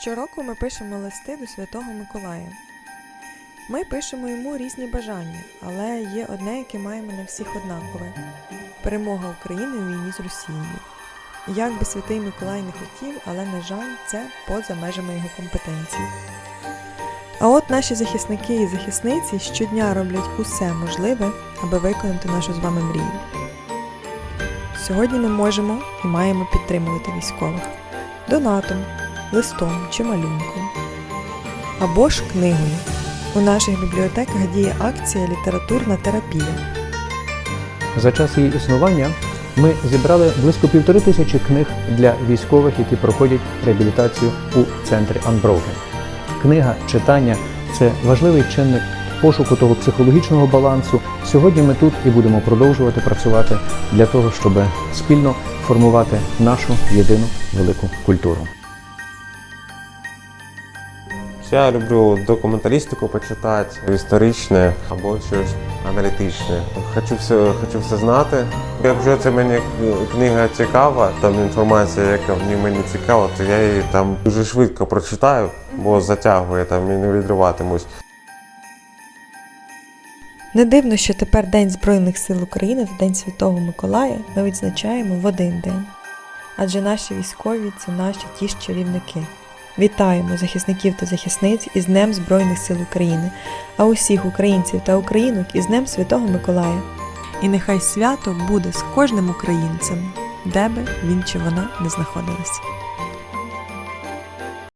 Щороку ми пишемо листи до Святого Миколая. Ми пишемо йому різні бажання, але є одне, яке маємо на всіх однакове перемога України у війні з Росією. Як би святий Миколай не хотів, але, на жаль, це поза межами його компетенції. А от наші захисники і захисниці щодня роблять усе можливе, аби виконати нашу з вами мрію. Сьогодні ми можемо і маємо підтримувати військових донатом, листом чи малюнком. Або ж книгою. У наших бібліотеках діє акція Літературна терапія. За час її існування ми зібрали близько півтори тисячі книг для військових, які проходять реабілітацію у центрі Unbroken. Книга, читання це важливий чинник пошуку того психологічного балансу. Сьогодні ми тут і будемо продовжувати працювати для того, щоб спільно формувати нашу єдину велику культуру. Я люблю документалістику почитати, історичне або щось аналітичне. Хочу все, хочу все знати. Якщо це мені книга цікава, там інформація, яка мені мені цікава, то я її там дуже швидко прочитаю, бо затягує там і не відриватимусь. Не дивно, що тепер День Збройних сил України та День Святого Миколая ми відзначаємо в один день. Адже наші військові це наші ті ж чарівники. Вітаємо захисників та захисниць із Днем Збройних сил України, а усіх українців та українок із Днем Святого Миколая. І нехай свято буде з кожним українцем, де би він чи вона не знаходилися.